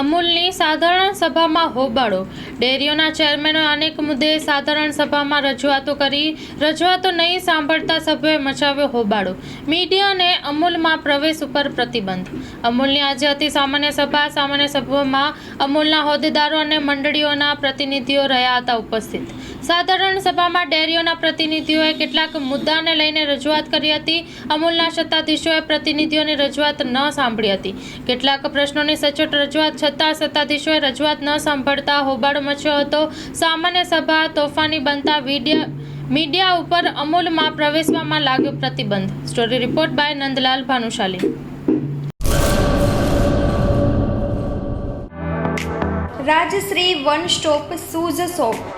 અમૂલની સાધારણ સભામાં હોબાળો. ડેરીઓના ચેરમેનો અનેક મુદ્દે સાધારણ સભામાં રજૂઆતો કરી, રજૂઆતો નહીં સાંભળતા સભ્યોએ મચાવ્યો હોબાળો. મીડિયાને અમૂલમાં પ્રવેશ ઉપર પ્રતિબંધ. અમૂલની આજે અતિ સામાન્ય સભા, સામાન્ય સભામાં અમૂલના હોદ્દેદારો અને મંડળીઓના પ્રતિનિધિઓ રહ્યા હતા ઉપસ્થિત. સાધારણ સભામાં ડેરીઓના પ્રતિનિધિઓએ કેટલાક મુદ્દાને લઈને રજૂઆત કરી હતી. અમૂલના સત્તાધીશોએ પ્રતિનિધિઓની રજૂઆત ન સાંભળી હતી. કેટલાક પ્રશ્નોની સચોટ રજૂઆત છતાં સત્તાધીશોએ રજૂઆત ન સાંભળતા હોબાળો મચ્યો હતો. સામાન્ય સભા તોફાની બનતા વીડિયા, મીડિયા ઉપર અમૂલમાં પ્રવેશવામાં લાગ્યો પ્રતિબંધ. Story report by Nandlal Bhanushali. Rajshree one stop shoes shop